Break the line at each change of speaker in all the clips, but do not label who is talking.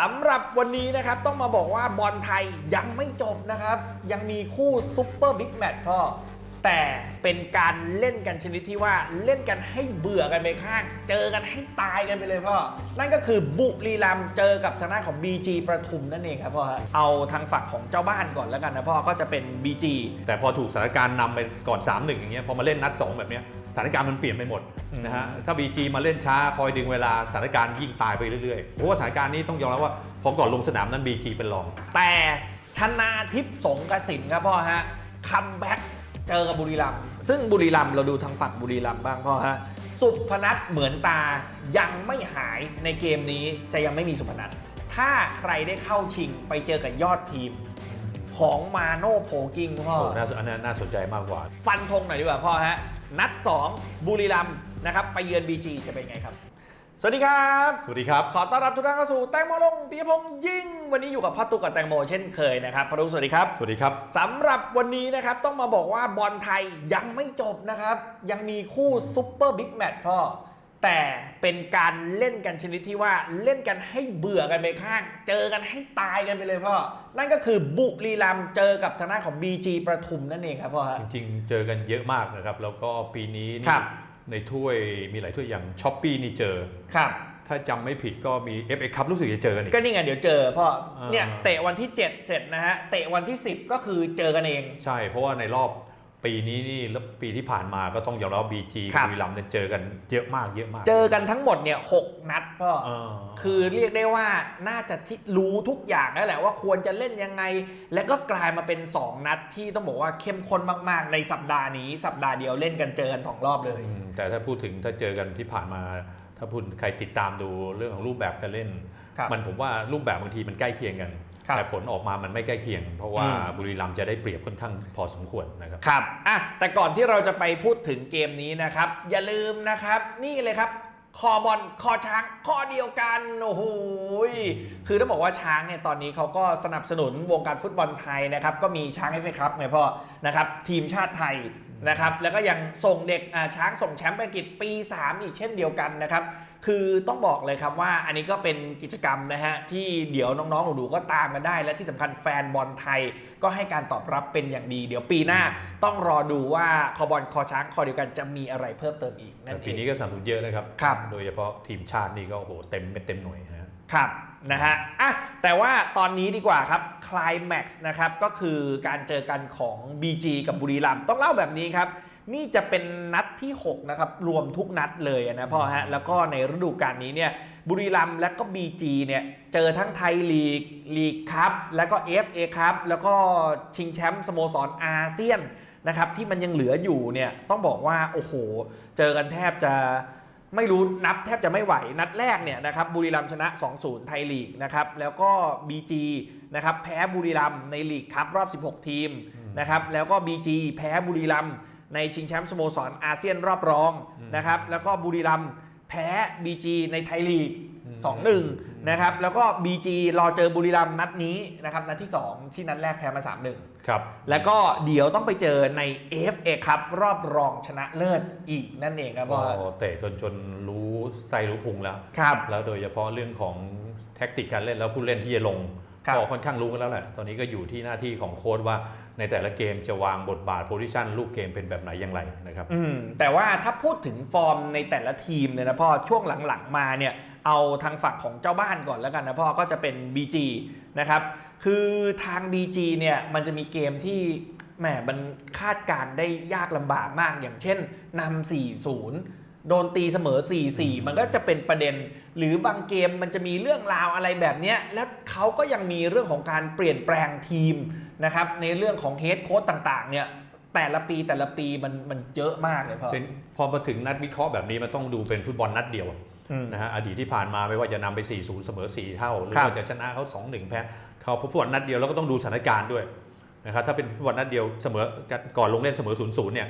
สำหรับวันนี้นะครับต้องมาบอกว่าบอลไทยยังไม่จบนะครับ ยังมีคู่ซุปเปอร์บิ๊กแมตช์พ่อแต่เป็นการเล่นกันชนิดที่ว่าเล่นกันให้เบื่อกันไปข้าง เจอกันให้ตายกันไปเลยพ่อ นั่นก็คือบุรีรัมเจอกับทางด้านของ BG ประทุมนั่นเองครับพ่อเอาทางฝั่งของเจ้าบ้านก่อนแล้วกันนะพ่อก็จะเป็น BG
แต่พอถูกสถานการณ์นำไปก่อน 3-1 อย่างเงี้ยพอมาเล่นนัด 2 แบบเนี้ย สถานการณ์มันเปลี่ยนไปหมด
อืม
นะฮะถ้า BG มาเล่นช้าคอยดึงเวลาสถานการณ์ยิ่งตายไปเรื่อยๆเพราะว่าสถานการณ์นี้ต้องยอมรับว่าพอก่อนลงสนามนั้น BG เป็นรอง
แต่ชนาทิพย์สงกสินครับพ่อฮะคัมแบ็กเจอกับบุรีรัมย์ซึ่งบุรีรัมย์เราดูทางฝั่งบุรีรัมย์บ้างพ่อฮะสุพนัทเหมือนตายังไม่หายในเกมนี้จะยังไม่มีสุพนัทถ้าใครได้เข้าชิงไปเจอกับยอดทีมของมาโน่โพกิ้งพ่อ
โอ้น่าสนอันนั้นน่าสนใจมากกว่า
ฟันธงหน่อยดีกว่าพ่อฮะ นัด 2 บุรีรัมย์นะครับไปเยือน BG จะเป็นไงครับ สวัสดีครับ
สวัสดีครับ
ขอต้อนรับทุกท่านเข้าสู่แตงโมลงปิยพงษ์ยิ่ง วันนี้อยู่กับพ่อตุ๊กกับแตงโมเช่นเคยนะครับพ่อตุ๊กสวัสดีครับ
สวัสดีครับ
สำหรับวันนี้นะครับต้องมาบอกว่าบอลไทยยังไม่จบนะครับ ยังมีคู่ซุปเปอร์บิ๊กแมตช์พ่อ แต่เป็นการเล่นกันชนิดที่ว่าเล่นกันให้เบื่อกันไปข้าง เจอกันให้ตายกันไปเลยพ่อ นั่นก็คือบุรีรัมย์เจอกับทางด้านของ BG ประทุมนั่นเองครับพ่อฮะ
จริงๆ เจอกันเยอะมากนะครับ แล้วก็ปีนี้
ค
นี่
รับ
ในถ้วยมีหลายถ้วยอย่างช้อปปี้นี่เจอ
ครับ
ถ้าจำไม่ผิดก็มี FA คัพรู้สึกจะเจอกันอีก
ก็นี่ไงเดี๋ยวเจอพ่อ
อ่า
เนี่ยเตะวันที่ 7 เสร็จนะฮะ เตะวันที่ 10 ก็คือเจอกันเอง
ใช่เพราะว่าในรอบ ปีนี้นี่แล้วปีที่ผ่านมาก็ต้องยอมรับว่า BG
ครั
กับบุรีรัมย์เนี่ยเจอกันเยอะมากเยอะมาก
เจอกันทั้งหมดเนี่ยหกนัดพ่อ
เออ
คือเรียกได้ว่าน่าจะที่รู้ทุกอย่างแล้วแหละว่าควรจะเล่นยังไง และก็กลายมาเป็น 2 นัดที่ต้องบอกว่าเข้มข้นมากๆ ในสัปดาห์นี้ สัปดาห์เดียวเล่นกันเจอกัน2รอบเลย
อืมแต่ถ้าพูดถึงถ้าเจอกันที่ผ่านมา ถ้าพูดใครติดตามดูเรื่องของรูปแบบการเล่น
ครับ
มันผมว่ารูปแบบบางทีมันใกล้เคียงกัน
ครับ
แต่ผลออกมามันไม่ใกล้เคียง เพราะว่า
อืม
บุรีรัมย์จะได้เปรียบค่อนข้างพอสมควรนะครับ
ครับอะแต่ก่อนที่เราจะไปพูดถึงเกมนี้นะครับ อย่าลืมนะครับ นี่เลยครับคอบอลคอช้างข้อเดียวกันโอ้โหยคือต้องบอกว่าช้างเนี่ยตอนนี้เขาก็สนับสนุนวงการฟุตบอลไทยนะครับ ก็มีช้างเอฟเอครับไงพ่อนะครับทีมชาติไทย นะครับแล้วก็ยังส่งเด็กอ่าช้างส่งแชมป์อังกฤษปี 3 อีกเช่นเดียวกันนะครับคือต้องบอกเลยครับว่าอันนี้ก็เป็นกิจกรรมนะฮะที่เดี๋ยวน้องๆหนูๆก็ตามกันได้ และที่สำคัญแฟนบอลไทยก็ให้การตอบรับเป็นอย่างดี เดี๋ยวปีหน้าต้องรอดูว่าคอบอลคอช้างคอเดียวกันจะมีอะไรเพิ่มเติมอีกนั่
แต่
นเอ
ปี
ง
นี้ก็สนับสนุนเยอะนะครับ
ครับ
โดยเฉพาะทีมชาตินี่ก็โอ้โหเต็มเป็นเต็มหน่วยนะฮะ
ครับนะฮะอะแต่ว่าตอนนี้ดีกว่าครับคลายแม็กซ์นะครับก็คือการเจอกันของ BG กับบุรีรัมย์ต้องเล่าแบบนี้ครับ นี่จะเป็นนัดที่ 6 นะครับ รวมทุกนัดเลยนะพ่อฮะแล้วก็ในฤดูกาลนี้เนี่ยบุรีรัมย์และก็ BG เนี่ยเจอทั้งไทยลีกลีกคัพแล้วก็ FA ครับแล้วก็ชิงแชมป์สโมสรอาเซียนนะครับที่มันยังเหลืออยู่เนี่ยต้องบอกว่าโอ้โห เจอกันแทบจะ ไม่รู้นับแทบจะไม่ไหว นัดแรกเนี่ยนะครับบุรีรัมย์ชนะ 2-0 ไทยลีกนะครับแล้วก็ BG นะครับแพ้บุรีรัมย์ในลีกคัพรอบ 16 ทีมนะครับแล้วก็ BG แพ้บุรีรัมย์ในชิงแชมป์สโมสรอาเซียนรอบรองนะครับแล้วก็บุรีรัมย์แพ้ BG ในไทยลีก 2-1นะครับแล้วก็ BG รอเจอบุรีรัมย์นัดนี้นะครับนัดที่ 2 ที่นัดแรกแพ้มา 3-1
ครับ
แล้วก็เดี๋ยวต้องไปเจอใน FA ครับรอบรองชนะเลิศอีกนั่นเองครับ
ก็
พ่อ
เตะจนจนรู้ไส้รู้พุงแล้ว
ครับ
แล้วโดยเฉพาะเรื่องของแท็กติกการเล่นแล้วผู้เล่นที่จะลง
ครับ
ก็ค่อนข้างรู้กันแล้วแหละ ตอนนี้ก็อยู่ที่หน้าที่ของโค้ชว่าในแต่ละเกมจะวางบทบาทโพซิชันลูกเกมเป็นแบบไหนอย่างไรนะครับ
อืมแต่ว่าถ้าพูดถึงฟอร์มในแต่ละทีมเนี่ยนะพ่อช่วงหลังๆมาเนี่ยเอาทางฝั่งของเจ้าบ้านก่อนแล้วกันนะพ่อก็จะเป็น BG นะครับคือทาง BG เนี่ยมันจะมีเกมที่แหมมันคาดการณ์ได้ยากลำบากมากอย่างเช่นนำ4-0 โดนตีเสมอ 4-4 มันก็จะเป็นประเด็น หรือบางเกมมันจะมีเรื่องราวอะไรแบบเนี้ยแล้วเขาก็ยังมีเรื่องของการเปลี่ยนแปลงทีมนะครับในเรื่องของเฮดโค้ดต่างๆเนี่ยแต่ละปีแต่ละปีมันมันเยอะมากเลยพ่อ
เป็นพอมาถึงนัดวิเคราะห์แบบนี้มันต้องดูเป็นฟุตบอลนัดเดียว
อืม
นะฮะอดีตที่ผ่านมาไม่ว่าจะนำไป 4-0 เสมอ 4 เท่า หรือ
ครับ
ว่าจะชนะเขา 2-1 แพ้เขาฟุตบอลนัดเดียวแล้วก็ต้องดูสถานการณ์ด้วยนะครับถ้าเป็นฟุตบอลนัดเดียวเสมอก่อนลงเล่นเสมอ 0-0 เนี่ย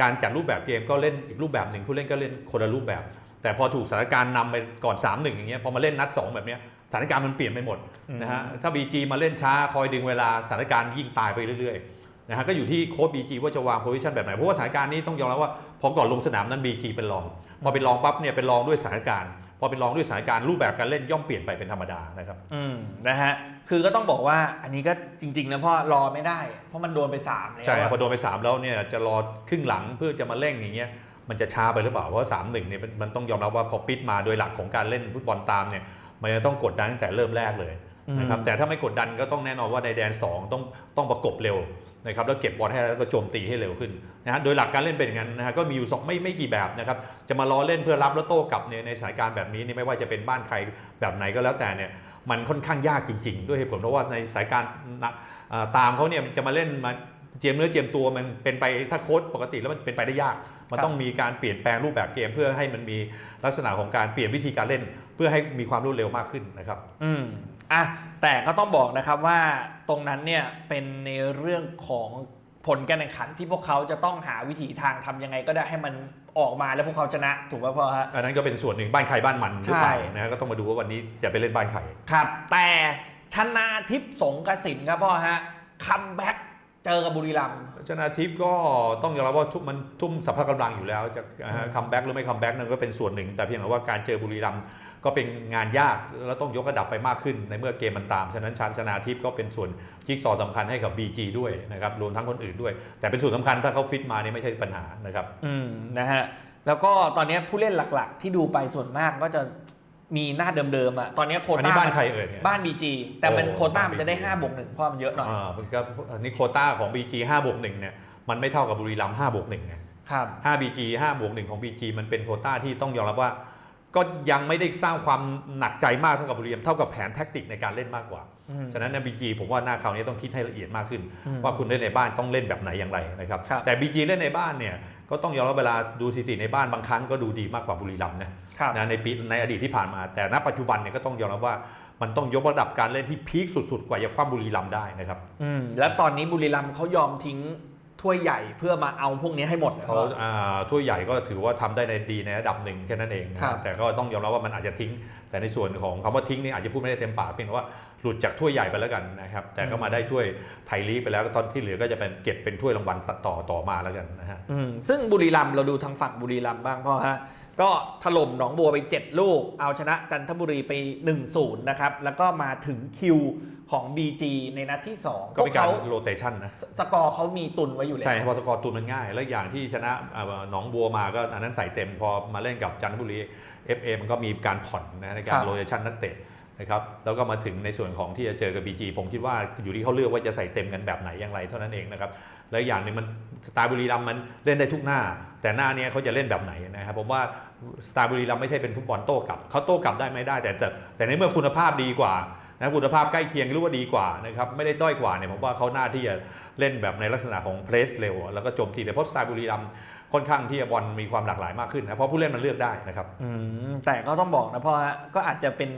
การจัดรูปแบบเกมก็เล่นอีกรูปแบบหนึ่งผู้เล่นก็เล่นคนละรูปแบบ แต่พอถูกสถานการณ์นำไปก่อน 3-1 อย่างเงี้ยพอมาเล่นนัด 2 แบบเนี้ยสถานการณ์มันเปลี่ยนไปหมดนะฮะถ้า BG มาเล่นช้าคอยดึงเวลาสถานการณ์ยิ่งตายไปเรื่อยๆนะฮะก็อยู่ที่โค้ช BG ว่าจะวางโพซิชันแบบไหนเพราะว่าสถานการณ์นี้ต้องยอมรับว่าพอก่อนลงสนามนั้น BG เป็นรองพอเป็นรองปั๊บเนี่ยเป็นรองด้วยสถานการณ์ พอเป็นรองด้วยสถานการณ์รูปแบบการเล่นย่อมเปลี่ยนไปเป็นธรรมดานะครับ
อืมนะฮะคือก็ต้องบอกว่าอันนี้ก็จริง ๆ นะเพราะรอไม่ได้ เพราะมันโดนไปสามแล้ว
ใช่ครับ
อะ
พอโดนไป 3 แล้วเนี่ยจะรอครึ่งหลังเพื่อจะมาเร่งอย่างเงี้ยมันจะช้าไปหรือเปล่าเพราะสามหนึ่งเนี่ยมันมันต้องยอมรับว่าพอปิดมาโดยหลักของการเล่นฟุตบอลตามเนี่ยมันจะต้องกดดันตั้งแต่เริ่มแรกเลยนะครับแต่ถ้าไม่กดดันก็ต้องแน่นอนว่าในแดน 2 ต้องต้องประกบเร็ว นะครับแล้วเก็บบอลให้แล้วก็โจมตีให้เร็วขึ้นนะฮะโดยหลักการเล่นเป็นอย่างนั้นนะฮะก็มีอยู่สองไม่ไม่กี่แบบนะครับจะมารอเล่นเพื่อรับแล้วโต้กลับในในสถานการณ์แบบนี้นี่ไม่ว่าจะเป็นบ้านใครแบบไหนก็แล้วแต่เนี่ยมันค่อนข้างยากจริง ๆ ด้วยเหตุผลเพราะว่าในสายการตามเขาเนี่ยจะมาเล่นมา เจียมเนื้อเจียมตัวมันเป็นไปถ้าโค้ชปกติแล้วมันเป็นไปได้ยาก มันต้องมีการเปลี่ยนแปลงรูปแบบเกม เพื่อให้มันมีลักษณะของการเปลี่ยนวิธีการเล่น เพื่อให้มีความรวดเร็วมากขึ้นนะครับ
อืมอะแต่ก็ต้องบอกนะครับว่าตรงนั้นเนี่ยเป็นในเรื่องของผลการแข่งขันที่พวกเขาจะต้องหาวิถีทางทำยังไงก็ได้ให้มันออกมาแล้วพวกเขาชนะถูกไหมพ่อฮะ
อันนั้นก็เป็นส่วนหนึ่งบ้านใครบ้านมันหรือเปล่า
ใช่
นะฮะก็ต้องมาดูว่าวันนี้จะไปเล่นบ้านใคร
ครับ แต่ชนะทิพย์สงกสินครับพ่อฮะคัมแบ็ก เจอกับบุรีรัมย์
ชนะทิพย์ก็ต้องยอมรับว่าทุกมันทุ่มสัพพะกำลังอยู่แล้วจะ
อืม
คัมแบ็กหรือไม่คัมแบ็กนั่นก็เป็นส่วนหนึ่ง แต่เพียงแต่ว่าการเจอบุรีรัมย์ก็เป็นงานยากแล้วต้องยกระดับไปมากขึ้น ในเมื่อเกมมันตาม ฉะนั้นชานชนะทิพย์ก็เป็นส่วนจิ๊กซอว์สำคัญให้กับ BG ด้วยนะครับรวมทั้งคนอื่นด้วย แต่เป็นส่วนสำคัญถ้าเขาฟิตมานี่ไม่ใช่ปัญหานะครับ
อืมนะฮะแล้วก็ตอนนี้ผู้เล่นหลักๆ ที่ดูไปส่วนมากก็จะ มีหน้าเดิมๆอะตอนนี้โคว
อัน
ต้า
นี้บ้านใครเอ่ยเนี่ย
บ้านบีจีแต่มัน
โอ้
โควต้า
บ้าน
มันจะได้
BG
5บวกหนึ่งเพราะมันเยอะหน่อย
อ่ามันก็อันนี้โควต้าของ BG 5บวก1เนี่ยมันไม่เท่ากับบุรีรัมย์5บวก1ไง
ครับ
5 BG 5บวก1ของ BG มันเป็นโควต้าที่ต้องยอมรับว่า ก็ยังไม่ได้สร้างความหนักใจมากเท่ากับบุรีรัมย์เท่ากับแผนแท็กติกในการเล่นมากกว่า
อืม
ฉะนั้นใน BG ผมว่าหน้าคราวนี้ต้องคิดให้ละเอียดมากขึ้น
อืม
ว่าคุณเล่นในบ้านต้องเล่นแบบไหนอย่างไรนะครับ
ครับ
แต่ BG เล่นในบ้านเนี่ย ก็ต้องยอมรับเวลาดูสถิติในบ้านบางครั้งก็ดูดีมากกว่าบุรีรัมย์นะครับนะในปีในอดีตที่ผ่านมา แต่ณปัจจุบันเนี่ยก็ต้องยอมรับว่ามันต้องยกระดับการเล่นที่พีคสุดๆ กว่าจะคว้าบุรีรัมย์ได้นะครับ
อืม แล้วตอนนี้บุรีรัมย์เขายอมทิ้ง ถ้วยใหญ่เพื่อมาเอาพวกนี้ให้หมด
เขาอ่าถ้วยใหญ่ก็ถือว่าทำได้ในดีในระดับหนึ่งแค่นั้นเองนะครับแต่ก็ต้องยอมรับว่ามันอาจจะทิ้ง แต่ในส่วนของคำว่าทิ้งนี่อาจจะพูดไม่ได้เต็มปากเพียงแต่ว่าหลุดจากถ้วยใหญ่ไปแล้วกันนะครับแต่ก็มาได้ถ้วยไทยลีกไปแล้วก็ตอนที่เหลือก็จะเป็นเก็บเป็นถ้วยรางวัลต่อต่อมาแล้วกันนะฮะ
อืมซึ่งบุรีรัมย์เราดูทางฝั่งบุรีรัมย์บ้างพ่อฮะ ก็ถล่มหนองบัวไป 7 ลูก เอาชนะจันทบุรีไป 1-0 นะครับ แล้วก็มาถึงคิวของ BG ในนัดที่ 2
ก็เป็นการโรเตชันนะ
สสกอร์เขามีตุนไว้อยู่แล้ว
ใช่เพราะสกอร์ตูนมันง่าย แล้วอย่างที่ชนะอ่าหนองบัวมาก็อันนั้นใส่เต็ม พอมาเล่นกับจันทบุรี FA มันก็มีการผ่อนนะในกา
ค
ร
รับ
โรเตชันนักเตะนะครับแล้วก็มาถึงในส่วนของที่จะเจอกับ BG ผมคิดว่าอยู่ที่เขาเลือกว่าจะใส่เต็มกันแบบไหนอย่างไรเท่านั้นเองนะครับ และอย่างหนึงมันสไตล์บุรีรัมมันเล่นได้ทุกหน้า แต่หน้านี้เขาจะเล่นแบบไหนนะครับผมว่าสไตล์บุรีรัมไม่ใช่เป็นฟุตบอลโต้กลับเขาโต้กลับได้ไม่ได้แต่แต่แต่ในเมื่อคุณภาพดีกว่านะคุณภาพใกล้เคียงหรือว่าดีกว่านะครับไม่ได้ด้อยกว่าเนี่ยผมว่าเขาหน้าที่จะเล่นแบบในลักษณะของเพรสเร็ว แล้วก็โจมตีแต่เพราะสไตล์บุรีรัมค่อนข้างที่จะบอลมีความหลากหลายมากขึ้นนะเพราะผู้เล่นมันเลือกได้นะครับ
อืมแต่ก็ต้องบอกนะเพ่อฮะก็อาจจะเป็น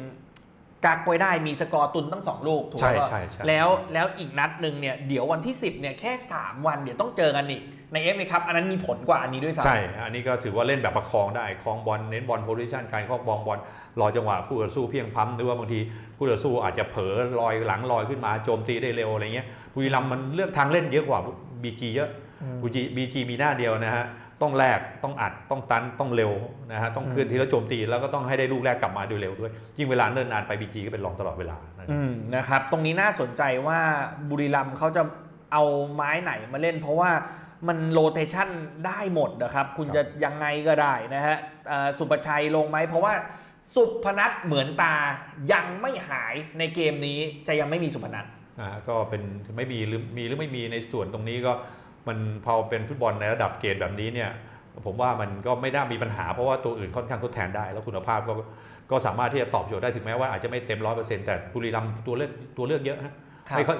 กักไว้ได้มีสกอร์ตุนตั้ง2ลูกถูกไหม
ใช่
พ่อ
ใช่ใช่
แล้วแล้วอีกนัดหนึ่งเนี่ยเดี๋ยววันที่ 10เนี่ยแค่ 3 วันเดี๋ยวต้องเจอกันอีกในเอฟเอครับอันนั้นมีผลกว่าอันนี้ด้วยซ้ำ
ใช่ อันนี้ก็ถือว่าเล่นแบบประคองได้คลองบอลเน้นบอลโพซิชันการครอบบอลบอลรอจังหวะคู่ต่อสู้เพียงพล้ำหรือว่าบางทีคู่ต่อสู้อาจจะเผลอลอยหลังลอยขึ้นมาโจมตีได้เร็วอะไรเงี้ยบุรีรัมย์มันเลือกทางเล่นเยอะกว่าบีจีเยอะ
อืม
บีจีบีจีมีหน้าเดียวนะฮะ ต้องแลกต้องอัดต้องตันต้องเร็วนะฮะต้องเคลื่อนที่แล้วโจมตีแล้วก็ต้องให้ได้ลูกแรกกลับมาโดยเร็วด้วย ยิ่งเวลาเนิ่นนานไปบีจีก็เป็นรองตลอดเวลานะครับ
อืมนะครับตรงนี้น่าสนใจว่าบุรีรัมย์เขาจะเอาไม้ไหนมาเล่น เพราะว่ามันโรเตชันได้หมดนะครับ คุณ
ครับ
จะยังไงก็ได้นะฮะเอ่อสุประชัยลงไหมเพราะว่าสุพนัทเหมือนตายังไม่หายในเกมนี้จะยังไม่มีสุพนัท
อ่าก็เป็นไม่มีหรือมีหรือไม่มีในส่วนตรงนี้ก็ มันพอเป็นฟุตบอลในระดับเกรดแบบนี้เนี่ยผมว่ามันก็ไม่น่ามีปัญหาเพราะว่าตัวอื่นค่อนข้างทดแทนได้ แล้วคุณภาพก็ก็สามารถที่จะตอบโจทย์ได้ถึงแม้ว่าอาจจะไม่เต็มร้อยเปอร์เซ็นต์แต่บุรีรัมย์ตัวเลือกตัวเลือกเยอะฮะไม่ค่อย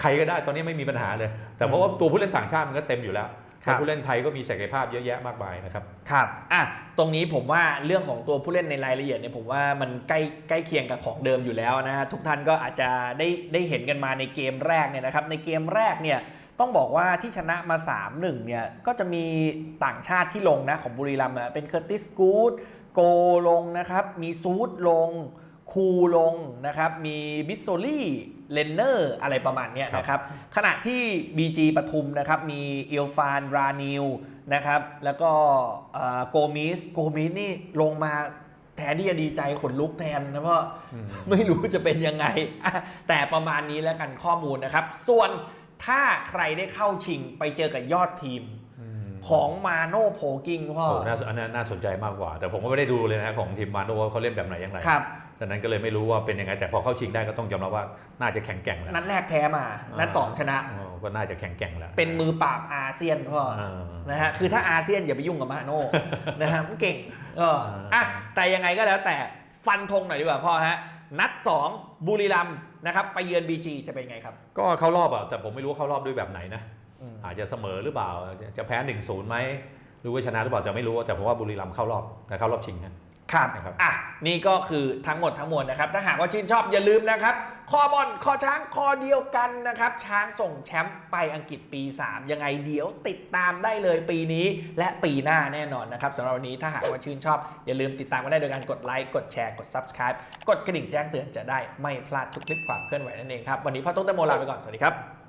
ใครก็ได้ตอนนี้ไม่มีปัญหาเลย แต่เพราะว่าตัวผู้เล่นต่างชาติมันก็เต็มอยู่แล้ว
ครับ
แต่ผู้เล่นไทยก็มีศักยภาพเยอะแยะมากมายนะครับ
ครับอะตรงนี้ผมว่าเรื่องของตัวผู้เล่นในรายละเอียดเนี่ยผมว่ามันใกล้ใกล้เคียงกับของเดิมอยู่แล้วนะฮะทุกท่านก็อาจจะได้ได้เห็นกันมาในเกมแรกเนี่ยนะครับในเกมแรกเนี่ย ต้องบอกว่าที่ชนะมา 3-1 เนี่ย ก็จะมีต่างชาติที่ลงนะของบุรีรัมย์อะเป็นเคอร์ติสกูดโกลงนะครับ มีซูดลง คูลงนะครับ มีบิสโซลี่เลนเนอร์อะไรประมาณเนี้ย
ครับ
นะครับ ขณะที่ BG ปทุมนะครับ มีเอลฟานรานิวนะครับ แล้วก็เอ่อโกมิส โกมิสนี่ลงมาแทนที่จะดีใจขนลุกแทนนะเพราะ
อืม
ไม่รู้จะเป็นยังไงอะแต่ประมาณนี้แล้วกันข้อมูลนะครับ ส่วน ถ้าใครได้เข้าชิงไปเจอกับยอดทีม
อืม
ของมาโน่โพกิ้งพ่อ
โอ้น่าอันนั้นน่าสนใจมากกว่า แต่ผมก็ไม่ได้ดูเลยนะของทีมมาโนว่าเขาเล่นแบบไหนอย่างไร
ครับ
ฉะนั้นก็เลยไม่รู้ว่าเป็นยังไง แต่พอเข้าชิงได้ก็ต้องยอมรับว่าน่าจะแข็งแกร่งแล้ว
นัดแรกแพ้มานัดสองชนะ
อ๋อก็น่าจะแข็งแกร่งแล้ว
เป็นมือปราบอาเซียนพ่อ
อ่า
นะฮะคือถ้าอาเซียนอย่าไปยุ่งกับมาโน่นะฮะมันเก่งเอออะแต่ยังไงก็แล้วแต่ฟันธงหน่อยดีกว่าพ่อฮะนัด2บุรีรัมย์ นะครับไปเยือนบีจีจะเป็นไงครับ
ก็เข้ารอบอะแต่ผมไม่รู้ว่าเข้ารอบด้วยแบบไหนนะ
อืม
อาจจะเสมอหรือเปล่า จะจะแพ้1นศูนย์ไหมหรือว่าชนะหรือเปล่าจะไม่รู้แต่ผมว่าบุรีรัมย์เข้ารอบแต่เข้ารอบชิงฮะ
ครับ
นะครับ
อะนี่ก็คือทั้งหมดทั้งมวลนะครับ ถ้าหากว่าชื่นชอบอย่าลืมนะครับ คอบอลคอช้างคอเดียวกันนะครับ ช้างส่งแชมป์ไปอังกฤษปี 3 ยังไงเดี๋ยวติดตามได้เลยปีนี้และปีหน้าแน่นอนนะครับสำหรับวันนี้ถ้าหากว่าชื่นชอบ อย่าลืมติดตามกันได้โดยการกดไลค์กดแชร์กด Subscribe กดกระดิ่งแจ้งเตือนจะได้ไม่พลาดทุกคลิปความเคลื่อนไหวนั่นเองครับวันนี้พ่อตุ๊กตะโมลาไปก่อนสวัสดีครับ